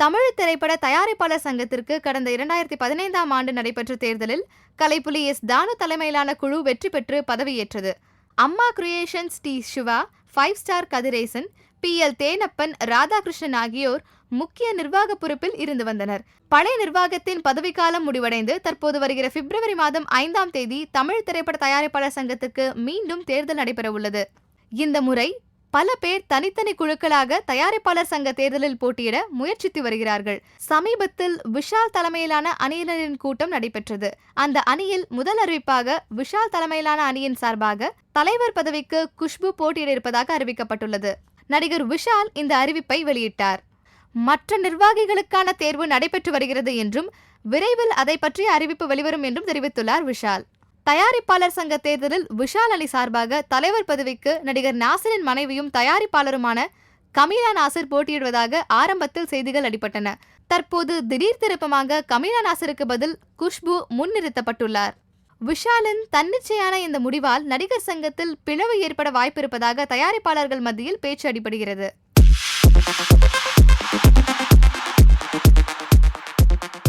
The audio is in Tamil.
தமிழ் திரைப்பட தயாரிப்பாளர் சங்கத்திற்கு கடந்த இரண்டாயிரத்தி பதினைந்தாம் ஆண்டு நடைபெற்ற தேர்தலில் கலைப்புலி எஸ் தானு தலைமையிலான குழு வெற்றி பெற்று பதவியேற்றது. Amma creations T Siva five star Kathiresan P L Thenappan Radhakrishnan ஆகியோர் முக்கிய நிர்வாக பொறுப்பில் இருந்து வந்தனர். பழைய நிர்வாகத்தின் பதவிக்காலம் முடிவடைந்து தற்போது வருகிற பிப்ரவரி மாதம் ஐந்தாம் தேதி தமிழ் திரைப்பட தயாரிப்பாளர் சங்கத்துக்கு மீண்டும் தேர்தல் நடைபெற உள்ளது இந்த முறை பல பேர் தனித்தனி குழுக்களாக தயாரிப்பாளர் சங்க தேர்தலில் போட்டியிட முயற்சித்து வருகிறார்கள். சமீபத்தில் விஷால் தலைமையிலான அணியினரின் கூட்டம் நடைபெற்றது. அந்த அணியில் முதல் அறிவிப்பாக விஷால் தலைமையிலான அணியின் சார்பாக தலைவர் பதவிக்கு குஷ்பு போட்டியிட இருப்பதாக அறிவிக்கப்பட்டுள்ளது. நடிகர் விஷால் இந்த அறிவிப்பை வெளியிட்டார். மற்ற நிர்வாகிகளுக்கான தேர்வு நடைபெற்று வருகிறது என்றும் விரைவில் அதை பற்றிய அறிவிப்பு வெளிவரும் என்றும் தெரிவித்துள்ளார் விஷால். தயாரிப்பாளர் சங்க தேர்தலில் விஷால் அலி சார்பாக தலைவர் பதவிக்கு நடிகர் நாசரின் மனைவியும் தயாரிப்பாளருமான கமீலா நாசர் போட்டியிடுவதாக ஆரம்பத்தில் செய்திகள் அடிபட்டன தற்போது திடீர் திருப்பமாக கமீலா நாசருக்கு பதில் குஷ்பு முன்னிறுத்தப்பட்டுள்ளார். விஷாலின் தன்னிச்சையான இந்த முடிவால் நடிகர் சங்கத்தில் பிளவு ஏற்பட வாய்ப்பிருப்பதாக தயாரிப்பாளர்கள் மத்தியில் பேச்சு அடிபடுகிறது.